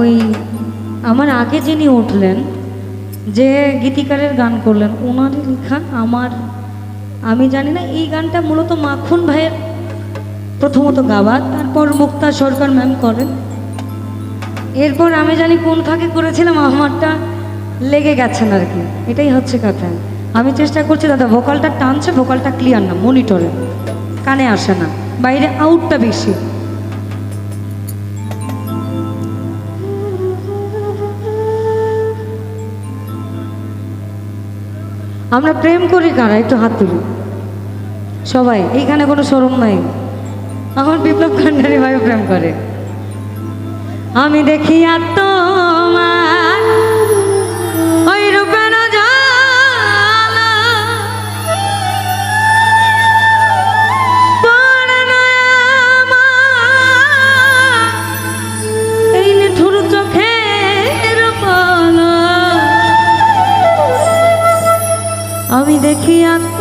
ওই আমার আগে যিনি উঠলেন, যে গীতিকারের গান করলেন ওনারই লেখা আমার, আমি জানি না, এই গানটা মূলত মাখন ভাইয়ের প্রথমত গাওয়া, তারপর মুক্তা সরকার ম্যাম করেন। এরপর আমি জানি কোন ফাঁকে করেছিলাম, আমারটা লেগে গেছেন আর কি। এটাই হচ্ছে কথা। আমি চেষ্টা করছি, দাদা ভোকালটা টানছে ভোকালটা ক্লিয়ার না মনিটরে কানে আসে না, বাইরে আউটটা বেশি। আমরা প্রেম করি কারা? একটু হাত তুলি। সবাই, এইখানে কোনো শরম নাই। আমার বিপ্লব খান্ডারি ভাই প্রেম করে। আমি দেখি আর দেখি আর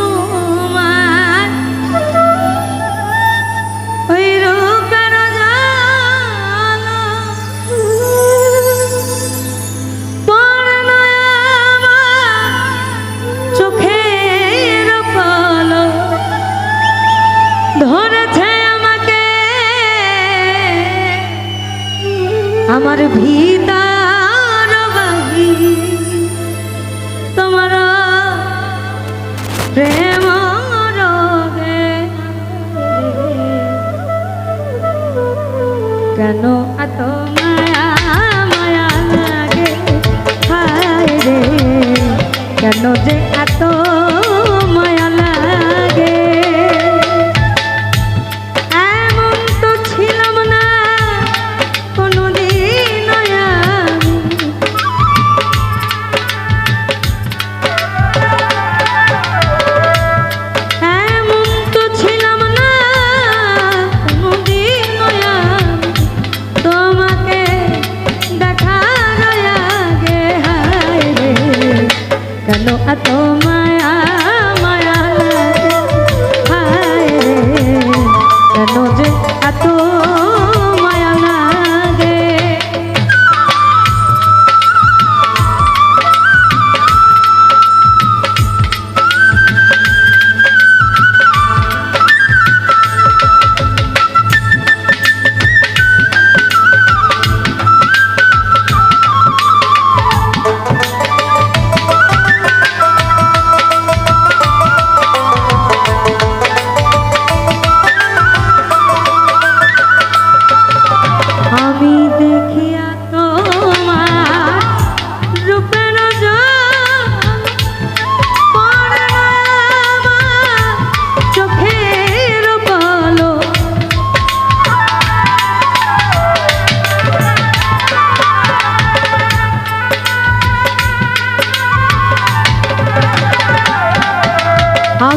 প্রেম রোগে কেন এত মায়া মায়া লাগে? হায় রে কেন যে এত মায়া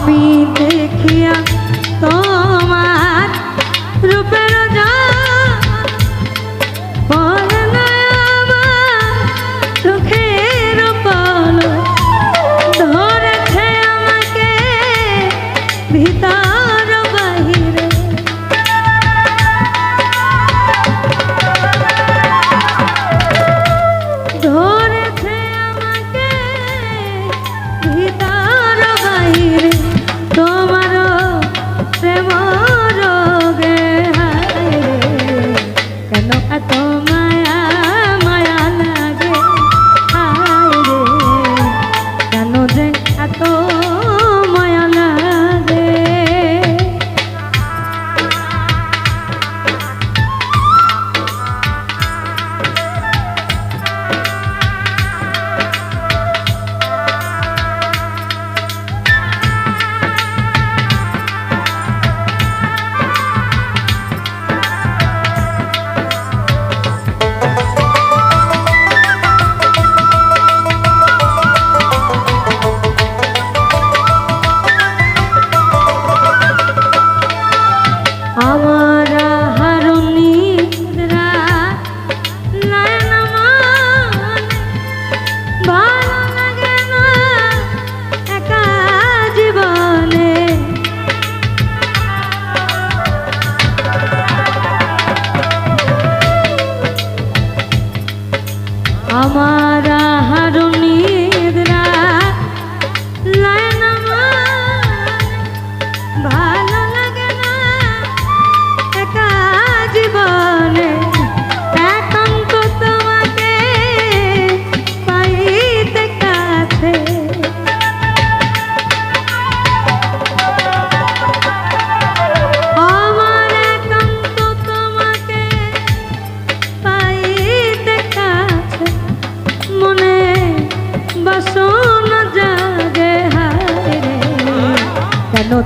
আমি আমার হারুনিদরা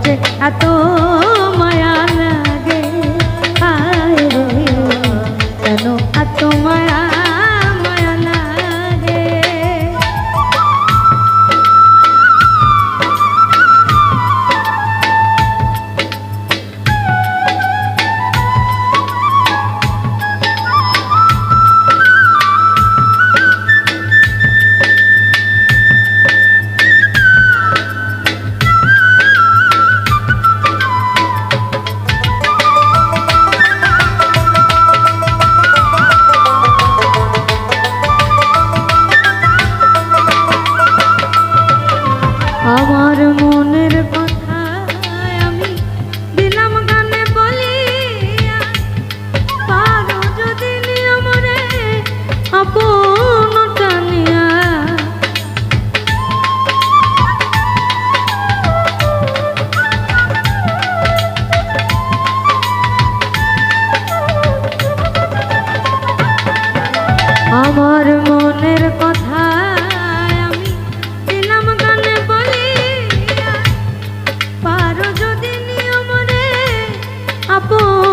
যে এত আমার মনের কথা পর